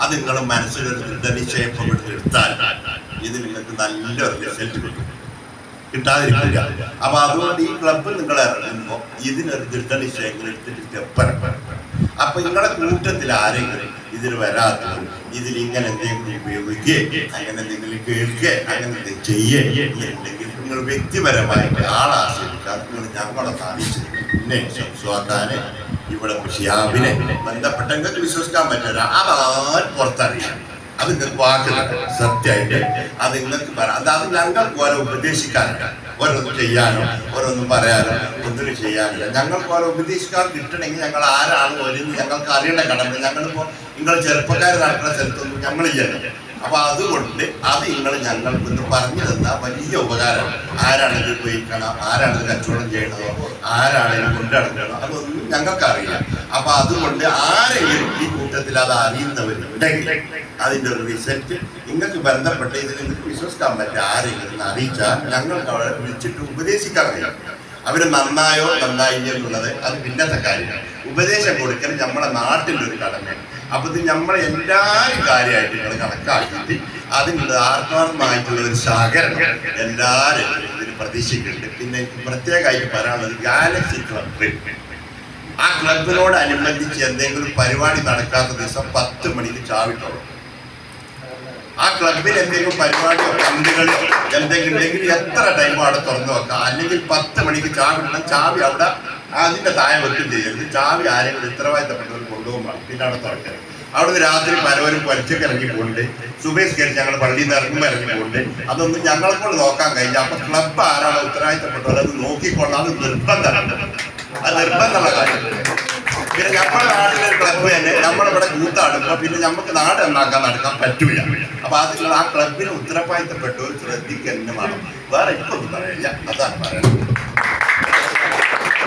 അത് നിങ്ങൾ മനസ്സിലൊരു ദൃഢനിശ്ചയം എടുത്താൽ ഇത് നിങ്ങൾക്ക് നല്ലൊരു റിസൾട്ട് കിട്ടും. കിട്ടാതിരിക്കില്ല. അപ്പൊ അതുകൊണ്ട് ഈ ക്ലബ്ബിൽ നിങ്ങൾ ഇറങ്ങുമ്പോൾ ഇതിനൊരു ദൃഢനിശ്ചയങ്ങൾ എടുത്തിട്ട് സ്റ്റെപ്പ് അപ്പൊ നിങ്ങളെ കൂട്ടത്തിൽ ആരെങ്കിലും ഇതിൽ വരാത്ത ഇതിൽ ഇങ്ങനെ എന്തെങ്കിലും ഉപയോഗിക്കുക അങ്ങനെ എന്തെങ്കിലും കേൾക്കുക അങ്ങനെ എന്തെങ്കിലും എന്നുണ്ടെങ്കിൽ നിങ്ങൾ വ്യക്തിപരമായിട്ട് ആളാശ്രയിക്കാതെ നിങ്ങൾ ഞങ്ങളെ കാണിച്ചു പിന്നെ സ്വാത്താനെ ഇവിടെ ഷിയാബിനെ ബന്ധപ്പെട്ട വിശ്വസിക്കാൻ പറ്റില്ല. അതാരും പുറത്തറിയാം. അത് നിങ്ങൾക്ക് വാക്കില്ല സത്യമായിട്ട് അത് നിങ്ങൾക്ക് പറയാം അതാത് അത് ഞങ്ങൾക്ക് ഓരോ ഉപദേശിക്കാനില്ല. ഓരോന്നും ചെയ്യാനോ ഓരോന്നും പറയാനോ ഒന്നും ചെയ്യാനില്ല. ഞങ്ങൾക്ക് ഓരോ ഉപദേശിക്കാൻ കിട്ടണമെങ്കിൽ ഞങ്ങൾ ആരാണ് വരുന്നത് ഞങ്ങൾക്ക് അറിയേണ്ട കടമ. ഞങ്ങളിപ്പോൾ നിങ്ങൾ ചെറുപ്പക്കാർ നടക്കുന്ന സ്ഥലത്തൊന്നും ഞങ്ങൾ ചെയ്യണം അപ്പൊ അതുകൊണ്ട് അത് നിങ്ങൾ ഞങ്ങൾക്ക് ഒന്ന് പറഞ്ഞു തന്നാൽ വലിയ ഉപകാരം. ആരാണ് ഇത് ഉപയോഗിക്കണം? ആരാണ് ഇത് കച്ചവടം ചെയ്യണതോ? ആരാണ് ഇത് കൊണ്ടുനടക്കണോ അതൊന്നും ഞങ്ങൾക്ക് അറിയാം അപ്പൊ അതുകൊണ്ട് ആരെങ്കിലും ഈ കൂട്ടത്തിൽ അത് അറിയുന്നവരുണ്ടെങ്കിൽ അതിന്റെ ഒരു റിസൾട്ട് നിങ്ങൾക്ക് ബന്ധപ്പെട്ട് ഇതിൽ നിങ്ങൾക്ക് വിശ്വസിക്കാൻ പറ്റും ആരെങ്കിലും അറിയിച്ചാൽ ഞങ്ങൾക്ക് അവരെ വിളിച്ചിട്ട് ഉപദേശിക്കാൻ കഴിയും. അവർ നന്നായോ നന്നായില്ലോ എന്നുള്ളത് അത് പിന്നത്തെ കാര്യമാണ് ഉപദേശം കൊടുക്കൽ നമ്മുടെ നാട്ടിലൊരു കടമയാണ്. അപ്പൊ ഇത് നമ്മളെ എല്ലാ കാര്യമായിട്ട് നിങ്ങൾ കണക്കാക്കിയിട്ട് അതിനുള്ള ആത്മാർത്ഥമായിട്ടുള്ള ഒരു സഹകരണം എല്ലാവരും ഇതിന് പ്രതീക്ഷിക്കുന്നുണ്ട്. പിന്നെ പ്രത്യേകമായിട്ട് പറയാനുള്ളത് ഗാലക്സി ക്ലബ് ആ ക്ലബിനോടനുബന്ധിച്ച് എന്തെങ്കിലും പരിപാടി നടക്കാത്ത ദിവസം പത്ത് മണിക്ക് ചാവിട്ടോളൂ. ആ ക്ലബിൽ എന്തെങ്കിലും പരിപാടിയോ പന്തുകളോ എന്തെങ്കിലും ഉണ്ടെങ്കിൽ എത്ര ടൈമോ അവിടെ തുറന്നു വെക്കാം? അല്ലെങ്കിൽ പത്ത് മണിക്ക് ചാവിടണം. ചാവി അവിടെ അതിന്റെ താഴെ വെക്കും ചെയ്യരുത് ചാവി ആരെങ്കിലും ഉത്തരവാദിത്തപ്പെട്ടവർ കൊണ്ടുപോകുമ്പോൾ പിന്നെ അവിടെ തുറക്കരുത് അവിടുന്ന് രാത്രി പലവരും പൊലിച്ചൊക്കെ ഇറങ്ങി പോകുന്നുണ്ട് സുബേഷ് കയറി ഞങ്ങൾ പള്ളിയിൽ നിന്ന് ഇറങ്ങുമ്പോൾ ഇറങ്ങി പോകുന്നുണ്ട് അതൊന്നും ഞങ്ങളെ കൊണ്ട് നോക്കാൻ കഴിഞ്ഞ അപ്പൊ ക്ലബ് ആരാണോ ഉത്തരവാദിത്തപ്പെട്ടവർ അത് നോക്കിക്കൊള്ളാം. അത് നിർബന്ധമാണ്. അത് നിർബന്ധമുള്ള കാര്യം. പിന്നെ നമ്മുടെ നാട്ടിലെ ക്ലബ്ബ് തന്നെ. നമ്മളിവിടെ കൂത്താടുമ്പോൾ പിന്നെ നമുക്ക് നാട് ഉണ്ടാക്കാൻ നടക്കാൻ പറ്റൂല. അപ്പൊ അതിൽ ആ ക്ലബിന് ഉത്തരവാദിത്തപ്പെട്ടവർ വേണം വേറെ ഇപ്പൊ ഒന്നും പറയില്ല.